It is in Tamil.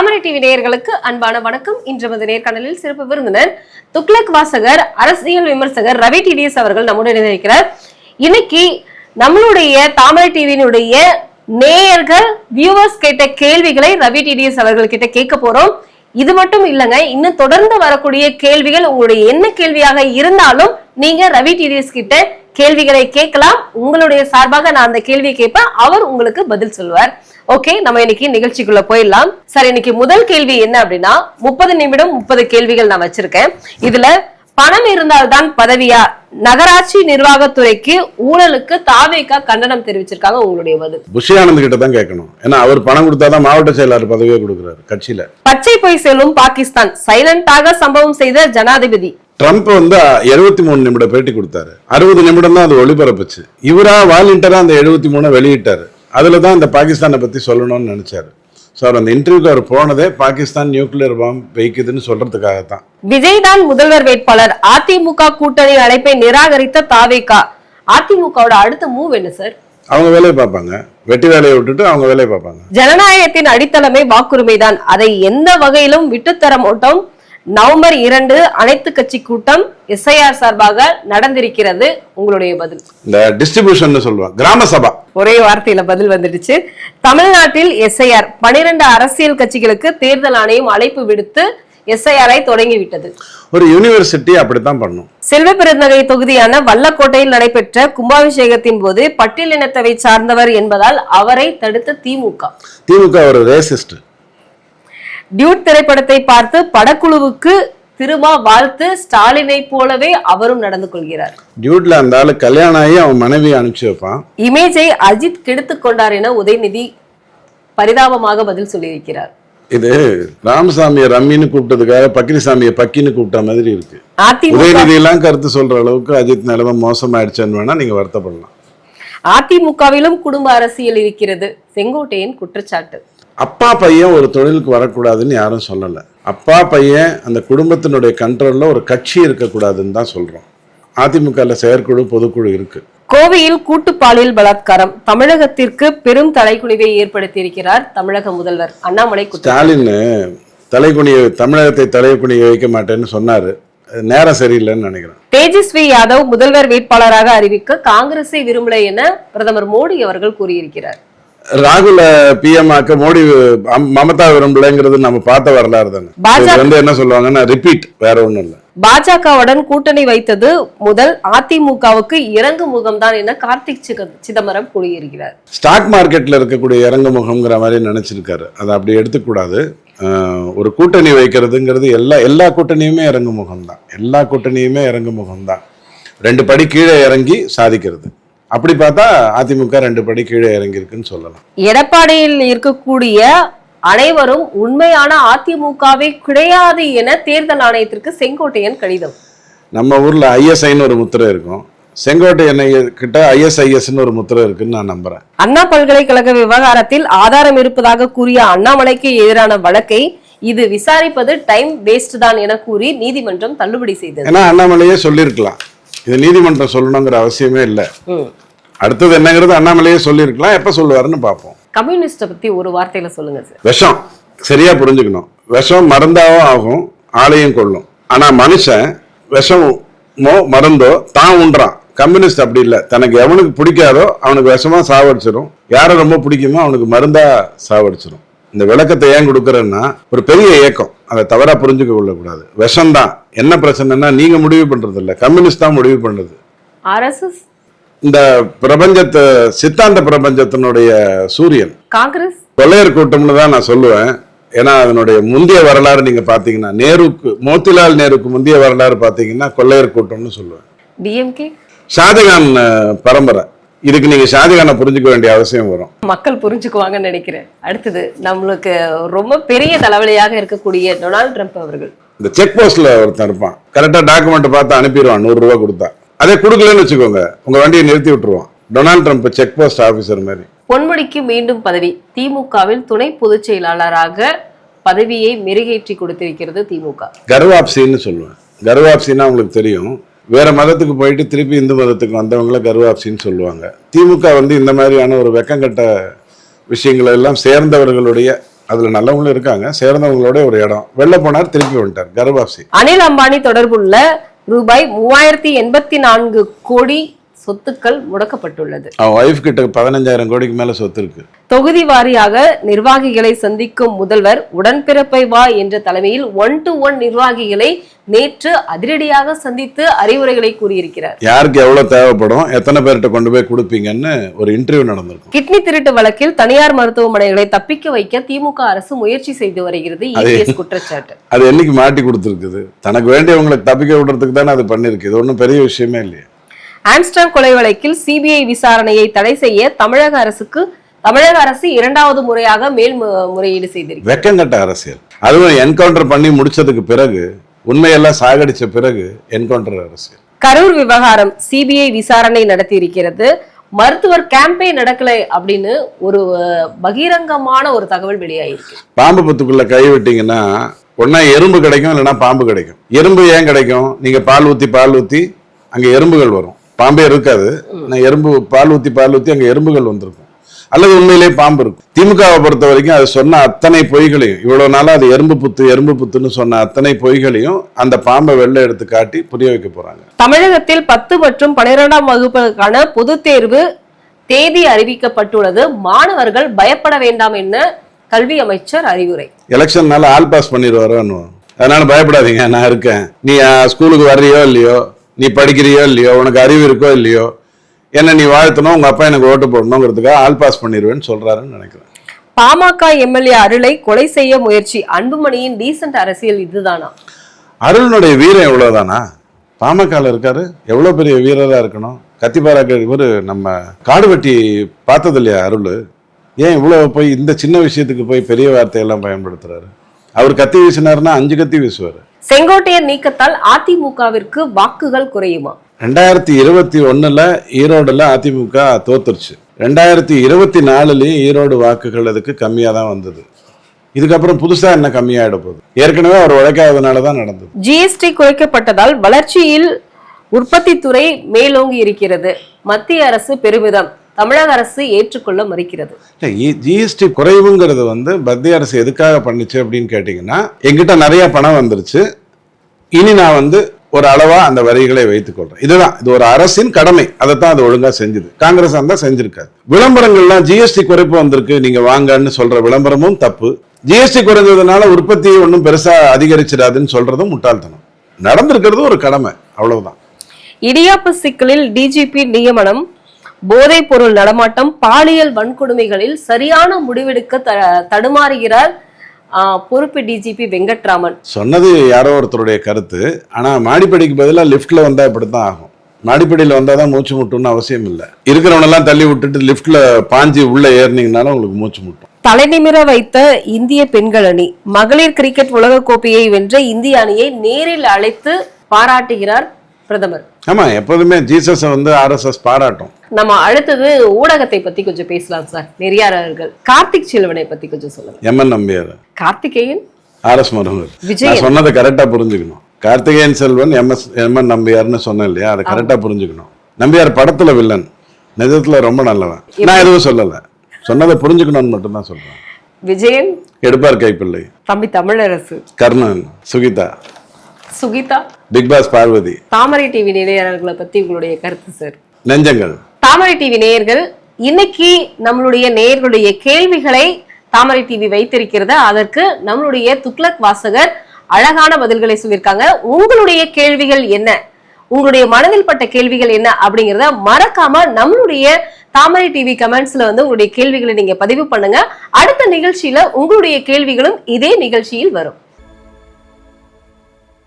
தாமரை டிவி நேயர்களுக்கு அன்பான வணக்கம். இன்று மது நேர்காணலில் சிறப்பு விருந்தினர் துக்ளக் வாசகர் அரசியல் விமர்சகர் ரவி டிடிஎஸ் அவர்கள் நம்முடன் இணைந்திருக்கிறார். இன்னைக்கு நம்மளுடைய தாமரை டிவியினுடைய நேயர்கள் வியூவர்ஸ் கேட்ட கேள்விகளை ரவி டிடிஎஸ் அவர்கள் கிட்ட கேட்க போறோம். இது மட்டும் இல்லைங்க இன்னும் தொடர்ந்து வரக்கூடிய கேள்விகள் உங்களுடைய என்ன கேள்வியாக இருந்தாலும் நீங்க ரவி டிடிஎஸ் கிட்ட கேள்விகளை கேட்கலாம். உங்களுடைய சார்பாக நான் அந்த கேள்வியை கேட்பேன். அவர் உங்களுக்கு பதில் சொல்லுவார் ஓகே நம்ம இன்னைக்கு நிகழ்ச்சிக்குள்ள போயிடலாம். சார் இன்னைக்கு முதல் கேள்வி என்ன அப்படின்னா முப்பது நிமிடம் முப்பது கேள்விகள் நான் வச்சிருக்கேன். இதுல பணம் இருந்தால்தான் பதவியா? நகராட்சி நிர்வாகத்துறைக்கு ஊழலுக்கு தாவேக்கா கண்டனம் தெரிவிச்சிருக்காங்க உங்களுடைய பதில். புஷி ஆனந்த் கிட்ட தான் கேட்கணும். ஏன்னா அவர் பணம் கொடுத்தாதான் மாவட்ட செயலாளர் பதவியே கொடுக்குறாரு கட்சியில. பச்சை பொய் செல்லும் பாகிஸ்தான். சைலண்டாக சம்பவம் செய்த ஜனாதிபதி. ட்ரம்ப் வந்து எழுபத்தி மூணு நிமிட பேட்டி கொடுத்தாரு. அறுபது நிமிடம் தான் அது ஒளிபரப்புச்சு. இவரா வாலண்டியரா அந்த எழுபத்தி மூணை வெளியிட்டாரு. அதுல தான் இந்த பாகிஸ்தானை பத்தி சொல்லணும்னு நினைச்சாரு. ஸோ அந்த இன்டர்வியூக்கு அவர் போனதே பாகிஸ்தான் நியூக்ளியர் பாம் வைக்குதுன்னு சொல்றதுக்காகத்தான். விஜய் தான் முதல்வர் வேட்பாளர். அதிமுக கூட்டணி அழைப்பை நிராகரித்த தாவேக்கா. அதிமுகவோட அடுத்த மூவ் என்ன சார் அவங்க வேலையை பார்ப்பாங்க. வெட்டி வேலையை விட்டுட்டு அவங்க வேலையை பார்ப்பாங்க. ஜனநாயகத்தின் அடித்தளமே வாக்குரிமைதான். அதை எந்த வகையிலும் விட்டுத்தர மாட்டோம். நவம்பர் இரண்டு அனைத்து கட்சி கூட்டம் எஸ்ஐஆர் சார்பாக நடந்திருக்கிறது. உங்களுடைய பதில். இந்த டிஸ்ட்ரிபியூஷன் சொல்லுவாங்க கிராம சபா. ஒரே வார்த்தையில பதில் வந்துடுச்சு. தமிழ்நாட்டில் எஸ்ஐஆர் பனிரெண்டு அரசியல் கட்சிகளுக்கு தேர்தல் ஆணையம் அழைப்பு விடுத்து எஸ்ஐஆரை தொடங்கிவிட்டது. ஒரு யூனிவர்சிட்டி அப்படித்தான் பண்ணும். செல்வ பெருந்தகை தொகுதியான வல்லக்கோட்டையில் நடைபெற்ற கும்பாபிஷேகத்தின் போது பட்டியலினத்தவை சார்ந்தவர் என்பதால் அவரை தடுத்த திமுக. திமுக ஒரு ரேசிஸ்ட் டியூட் திரைப்படத்தை பார்த்து படக்குழுவுக்கு திருமா வாழ்த்து ஸ்டாலினை போலவே அவரும் நடந்து கொள்கிறார். டியூட்ல அந்த ஆளு கல்யாணம் ஆகி அவன் மனைவியை அனுப்பிச்சு வைப்பான். இமேஜை அஜித் கெடுத்துக் கொண்டார் என உதயநிதி பரிதாபமாக பதில் சொல்லியிருக்கிறார். இது ராமசாமியை ரம்மின்னு கூப்பிட்டதுக்காக பக்கிரிசாமியை பக்கின்னு கூப்பிட்ட மாதிரி இருக்கு. உதயநிதி எல்லாம் கருத்து சொல்ற அளவுக்கு அஜித் நிலைமை மோசமாயிடுச்சுன்னு வேணா நீங்க வருத்தப்படலாம். அதிமுகவிலும் குடும்ப அரசியல் இருக்கிறது. செங்கோட்டையன் குற்றச்சாட்டு. அப்பா பையன் ஒரு தொழிலுக்கு வரக்கூடாதுன்னு யாரும் சொல்லல. அப்பா பையன் அந்த குடும்பத்தினுடைய கண்ட்ரோல்ல ஒரு கட்சி இருக்கக்கூடாதுன்னு தான் சொல்றோம். அதிமுகல செயற்குழு பொதுக்குழு இருக்கு. கோவையில் கூட்டு பாலியல் பலாத்காரம். தமிழகத்திற்கு பெரும் தலைக்குனிவை ஏற்படுத்தியிருக்கிறார் தமிழக முதல்வர் அண்ணாமலை ஸ்டாலின் தலைக்குனிய தமிழகத்தை தலைக்குனிய வைக்க மாட்டேன்னு சொன்னாரு. நேரம் சரியில்லைன்னு நினைக்கிறேன். தேஜஸ்வி யாதவ் முதல்வர் வேட்பாளராக அறிவிக்க காங்கிரஸை விரும்பல என பிரதமர் மோடி அவர்கள் கூறியிருக்கிறார். ராகுல பிஎம் ஆக்க மோடி மமதா விரும்பலைங்கிறது நம்ம பார்த்த வரலாறு தானே. வந்து என்ன சொல்லுவாங்கன்னா ரிப்பீட் வேற ஒண்ணும் இல்ல. பாஜகவுடன் கூட்டணி வைத்தது முதல் அதிமுகவுக்கு இறங்கு முகம்தான் என கார்த்திக் சிதம்பரம் கூறியிருக்கிறார். ஸ்டாக் மார்க்கெட்ல இருக்கக்கூடிய இறங்கு முகம்ங்கிற மாதிரி நினைச்சிருக்காரு. அதை அப்படி எடுத்துக்கூடாது. ஒரு கூட்டணி வைக்கிறதுங்கிறது எல்லா எல்லா கூட்டணியுமே இறங்கு முகம் தான் எல்லா கூட்டணியுமே இறங்கு முகம் தான் ரெண்டு படி கீழே இறங்கி சாதிக்கிறது. அப்படி பார்த்தா அதிமுக ரெண்டு படி கீழே இறங்கி இருக்குன்னு சொல்லலாம். எடப்பாடியில் இருக்கக்கூடிய அனைவரும் உண்மையான அதிமுகவே கிடையாது என தேர்தல் ஆணையத்திற்கு செங்கோட்டையன் கடிதம். நம்ம ஊர்ல ஐஎஸ்ஐன்னு ஒரு முத்திரை இருக்கும். செங்கோட்டை எண்ணெய் கிட்ட ஐஎஸ்ஐஎஸ்ன்னு ஒரு முத்திரை இருக்குன்னு நான் நம்புறேன். அண்ணா பல்கலைக்கழக விவகாரத்தில் ஆதாரம் இருப்பதாக கூறிய அண்ணாமலைக்கு எதிரான வழக்கை இது விசாரிப்பது டைம் வேஸ்ட் தான் என கூறி நீதிமன்றம் தள்ளுபடி செய்தது. ஏன்னா அண்ணாமலையே சொல்லியிருக்கலாம். இது நீதிமன்றம் சொல்லணுங்கிற அவசியமே இல்லை. அடுத்தது என்னங்கிறது அண்ணாமலையே சொல்லியிருக்கலாம். எப்ப சொல்லுவாருன்னு பார்ப்போம். கம்யூனிஸ்ட பத்தி ஒரு வார்த்தையில சொல்லுங்க சார். விஷம். சரியா புரிஞ்சுக்கணும். விஷம் மருந்தாவும் ஆகும் ஆளையும் கொள்ளும் ஆனா மனுஷன் விஷமோ மருந்தோ தான் உண்றான். கம்யூனிஸ்ட் அப்படி இல்லை. தனக்கு எவனுக்கு பிடிக்காதோ அவனுக்கு விஷமா சாவடிச்சிடும் யாரை ரொம்ப பிடிக்குமோ அவனுக்கு மருந்தா சாவடிச்சிடும் இந்த விளக்கத்தை ஏன் கொடுக்குறேன்னா ஒரு பெரிய இயக்கம் அதை தவறா புரிஞ்சுக்க கொள்ளக்கூடாது. விஷம்தான். என்ன பிரச்சனைனா நீங்க முடிவு பண்றது இல்ல கம்யூனிஸ்ட் தான் முடிவு பண்றது ஆர்எஸ்எஸ் இந்த பிரபஞ்சத்தை சித்தாந்த பிரபஞ்சத்தினுடைய சூரியன். காங்கிரஸ்? கொள்ளையர் கூட்டம்னு தான் நான் சொல்லுவேன். ஏன்னா அதனுடைய முந்தைய வரலாறு நீங்க பாத்தீங்கன்னா நேருக்கு மோத்திலால் நேருக்கு முந்தைய வரலாறு பாத்தீங்கன்னா கொள்ளையர் கூட்டம்னு சொல்லுவேன். டிஎம்கே ஷாஜகான் பரம்பரை. இதுக்கு நீங்க ஷாஜகானை புரிஞ்சுக்க வேண்டிய அவசியம் வரும். மக்கள் புரிஞ்சுக்குவாங்கன்னு நினைக்கிறேன். அடுத்தது நம்மளுக்கு ரொம்ப பெரிய தலைவலியாக இருக்கக்கூடிய டொனால்ட் ட்ரம்ப் அவர்கள். இந்த செக் போஸ்ட்ல ஒருத்தன் இருப்பான். கரெக்டா டாக்குமெண்ட் பார்த்து அனுப்பிடுவான் நூறு ரூபா கொடுத்தா. அதே கொடுக்கலன்னு வச்சுக்கோங்க உங்க வண்டியை நிறுத்தி விட்டுருவான். Donald Trump check post officer மாதிரி. பொன்முடிக்கு மீண்டும் பதவி. திமுகவில் துணை பொதுச் செயலாளராக பதவியை மெருகேற்றி கொடுத்திருக்கிறது திமுக. கர்வாப்சின்னு சொல்லுவேன். கர்வாப்சின்னா உங்களுக்கு தெரியும். வேற மதத்துக்கு போயிட்டு திருப்பி இந்து மதத்துக்கு வந்தவங்கள கர்வாப்சின்னு சொல்லுவாங்க. திமுக வந்து இந்த மாதிரியான ஒரு வெக்கங்கட்ட விஷயங்களை எல்லாம் சேர்ந்தவர்களுடைய அதுல நல்லவங்களும் இருக்காங்க. சேர்ந்தவங்களோட ஒரு இடம். வெளில போனார் திருப்பி வந்துட்டார். கர்வாப்சி. அனில் அம்பானி தொடர்புள்ள ரூபாய் மூவாயிரத்தி எண்பத்தி நான்கு கோடி சொத்துக்கள் முடக்கப்பட்டுள்ளது. ஒய்ஃப் கிட்ட பதினஞ்சாயிரம் கோடிக்கு மேல சொத்து இருக்கு. தொகுதி வாரியாக நிர்வாகிகளை சந்திக்கும் முதல்வர் உடன்பிறப்பை வா என்ற தலைமையில் ஒன் டு ஒன் நிர்வாகிகளை நேற்று அதிரடியாக சந்தித்து அறிவுரைகளை கூறியிருக்கிறார். யாருக்கு எவ்வளவு தேவைப்படும் எத்தனை பேர்கிட்ட கொண்டு போய் கொடுப்பீங்கன்னு ஒரு இன்டர்வியூ நடந்திருக்கும். கிட்னி திருட்டு வழக்கில் தனியார் மருத்துவமனைகளை தப்பிக்க வைக்க திமுக அரசு முயற்சி செய்து வருகிறது இபிஎஸ் குற்றச்சாட்டு. அது என்னைக்கு மாட்டி கொடுத்துருக்குது? தனக்கு வேண்டியவங்களுக்கு தப்பிக்க விடுறதுக்கு தானே அது பண்ணிருக்கு இது ஒன்றும் பெரிய விஷயமே இல்லையே. ஆம்ஸ்டாங் கொலை வழக்கில் சிபிஐ விசாரணையை தடை செய்ய தமிழக அரசுக்கு தமிழக அரசு இரண்டாவது முறையாக மேல் முறையீடு செய்திருக்கிறது. வெக்கங்கட்ட அரசியல். அதுவும் என்கவுண்டர் பண்ணி முடிச்சதுக்கு பிறகு உண்மையெல்லாம் சாகடிச்ச பிறகு என்கவுண்டர் அரசியல். கரூர் விவகாரம் சிபிஐ விசாரணை நடத்தி இருக்கிறது மருத்துவர் கேம்பே நடக்கலை அப்படின்னு ஒரு பகிரங்கமான ஒரு தகவல் வெளியாயிருக்கு. பாம்பு புத்துக்குள்ள கை விட்டீங்கன்னா ஒன்னா எறும்பு கிடைக்கும் இல்லைன்னா பாம்பு கிடைக்கும். எறும்பு ஏன் கிடைக்கும்? நீங்க பால் ஊத்தி பால் ஊத்தி அங்க எறும்புகள் வரும். பாம்பே இருக்காது. நான் எறும்பு பால் ஊத்தி பால் ஊத்தி அங்க எறும்புகள் வந்திருக்கும். அல்லது உண்மையிலேயே பாம்பு இருக்கும். திமுகவை பொறுத்த வரைக்கும் அது சொன்ன அத்தனை பொய்களையும் இவ்வளவு நாளா அது எறும்பு புத்து எறும்பு புத்துன்னு சொன்ன அத்தனை பொய்களையும் அந்த பாம்பை வெளில எடுத்து காட்டி புரிய வைக்க போறாங்க. தமிழகத்தில் பத்து மற்றும் பன்னிரெண்டாம் வகுப்புக்கான பொதுத் தேர்வு தேதி அறிவிக்கப்பட்டுள்ளது. மாணவர்கள் பயப்பட வேண்டாம் என கல்வி அமைச்சர் அறிவுரை. எலெக்ஷன்னால ஆல் பாஸ் பண்ணிடுவாரோன்னு அதனால பயப்படாதீங்க நான் இருக்கேன். நீ ஸ்கூலுக்கு வர்றியோ இல்லையோ நீ படிக்கிறியோ இல்லையோ உனக்கு அறிவு இருக்கோ இல்லையோ என்ன நீ வாழ்த்தணும் உங்க அப்பா எனக்கு ஓட்டு போடணுங்கிறதுக்காக ஆல் பாஸ் பண்ணிடுவேன்னு சொல்றாருன்னு நினைக்கிறேன். பாமக எம்எல்ஏ அருளை கொலை செய்ய முயற்சி அன்புமணியின் டீசன்ட் அரசியல் இதுதானா? அருளுடைய வீரம் எவ்வளவுதானா? பாமகல இருக்காரு எவ்வளவு பெரிய வீரரா இருக்கணும்? கத்திபாராக்க இவரு நம்ம காடுவெட்டி பார்த்தது இல்லையா அருள்? ஏன் இவ்வளவு போய் இந்த சின்ன விஷயத்துக்கு போய் பெரிய வார்த்தையெல்லாம் பயன்படுத்துறாரு? அவர் கத்தி வீசினாருன்னா அஞ்சு கத்தி வீசுவாரு. செங்கோட்டையர் நீக்கத்தால் அதிமுகவிற்கு வாக்குகள் குறையுமா? ரெண்டாயிரத்தி இருபத்தி ஒண்ணுல ஈரோடுல அதிமுக தோத்துருச்சு. ரெண்டாயிரத்தி இருபத்தி நாலுலயும் ஈரோடு வாக்குகள் அதுக்கு கம்மியா தான் வந்தது. இதுக்கப்புறம் புதுசா என்ன கம்மியாயிட போகுது? ஏற்கனவே அவர் உழைக்காததுனால தான் நடந்தது. ஜிஎஸ்டி குறைக்கப்பட்டதால் வளர்ச்சியில் உற்பத்தி துறை மேலோங்கி இருக்கிறது. மத்திய அரசு பெருமிதம். தமிழக அரசு ஏற்றுக்கொள்ள மறுக்கிறது. ஜிஎஸ்டி குறைவுங்கிறது வந்து மத்திய அரசு எதுக்காக பண்ணுச்சு அப்படின்னு கேட்டிங்கன்னா எங்கிட்ட நிறைய பணம் வந்துருச்சு. இனி நான் வந்து ஒரு அளவா அந்த வரிகளை வைத்துக் கொள்றேன். இதுதான் இது ஒரு அரசின் கடமை. அதைத்தான் அது ஒழுங்கா செஞ்சுது. காங்கிரஸ் அந்த செஞ்சிருக்காது. விளம்பரங்கள்லாம் ஜிஎஸ்டி குறைப்பு வந்திருக்கு நீங்க வாங்கன்னு சொல்ற விளம்பரமும் தப்பு. ஜிஎஸ்டி குறைஞ்சதுனால உற்பத்தி ஒன்றும் பெருசா அதிகரிச்சிடாதுன்னு சொல்றதும் முட்டாள்தனம். நடந்திருக்கிறது ஒரு கடமை அவ்வளவுதான். இடியாப்பு சிக்கலில் டிஜிபி நியமனம் போதைப் பொருள் நடமாட்டம் பாலியல் வன்கொடுமைகளில் சரியான முடிவெடுக்க த- தடுமாறுகிறார் பொறுப்பு டிஜிபி வெங்கட்ராமன். சொன்னது யாரோ ஒருத்தருடைய கருத்து. ஆனா மாடிப்படிக்கு பதிலா லிஃப்ட்ல வந்தா இப்படித்தான் ஆகும். மாடிப்படியில் வந்தா தான் மூச்சு முட்டும்னு அவசியம் இல்லை. இருக்கிறவனெல்லாம் தள்ளி விட்டுட்டு லிஃப்ட்ல பாஞ்சு உள்ள ஏறினீங்கனாலும் உங்களுக்கு மூச்சு முட்டும். தலைநிமிர வைத்த இந்திய பெண்கள் அணி மகளிர் கிரிக்கெட் உலகக் கோப்பையை வென்ற இந்திய அணியை நேரில் அழைத்து பாராட்டுகிறார். பிரதமர். ஆமா எப்போதுமே ஜீசஸை வந்து ஆர்எஸ்எஸ் பாராட்டும். நம்ம அடுத்தது ஊடகத்தை பத்தி கொஞ்சம் பேசலாம் சார். நெறியாளர்கள் கார்த்திக் செல்வனை பத்தி கொஞ்சம் சொல்லுங்க. M N Nambiar. Karthikeyan? R S மருங்கர் Vijayan. நான் சொன்னதை கரெக்டா புரிஞ்சுக்கணும். Karthikeyan Selvan M S M N நம்பியார்னு சொன்னேன் இல்லையா? அதை கரெக்டா புரிஞ்சுக்கணும். நம்பியார் படத்துல வில்லன் நிஜத்துல ரொம்ப நல்லவன். நான் எதுவும் சொல்லல. சொன்னதை புரிஞ்சுக்கணும்னு மட்டும்தான் சொல்றேன். விஜயன்? எடுப்பார் கைப்பிள்ளை. தம்பி Tamilarasu. Karnan Sukitha. Sukitha. Big boss Parvathi. Thamarai TV நேயர்களை பத்தி உங்களுடைய கருத்து சார் நெஞ்சங்கள். தாமரை டிவி நேயர்கள் இன்னைக்கு நம்மளுடைய நேயர்களுடைய கேள்விகளை தாமரை டிவி வைத்திருக்கிறது. அதற்கு நம்மளுடைய துக்ளக் வாசகர் அழகான பதில்களை சொல்லியிருக்காங்க. உங்களுடைய கேள்விகள் என்ன? உங்களுடைய மனதில் பட்ட கேள்விகள் என்ன அப்படிங்கறத மறக்காம நம்மளுடைய தாமரை டிவி கமெண்ட்ஸ்ல வந்து உங்களுடைய கேள்விகளை நீங்க பதிவு பண்ணுங்க. அடுத்த நிகழ்ச்சியில உங்களுடைய கேள்விகளும் இதே நிகழ்ச்சியில் வரும்.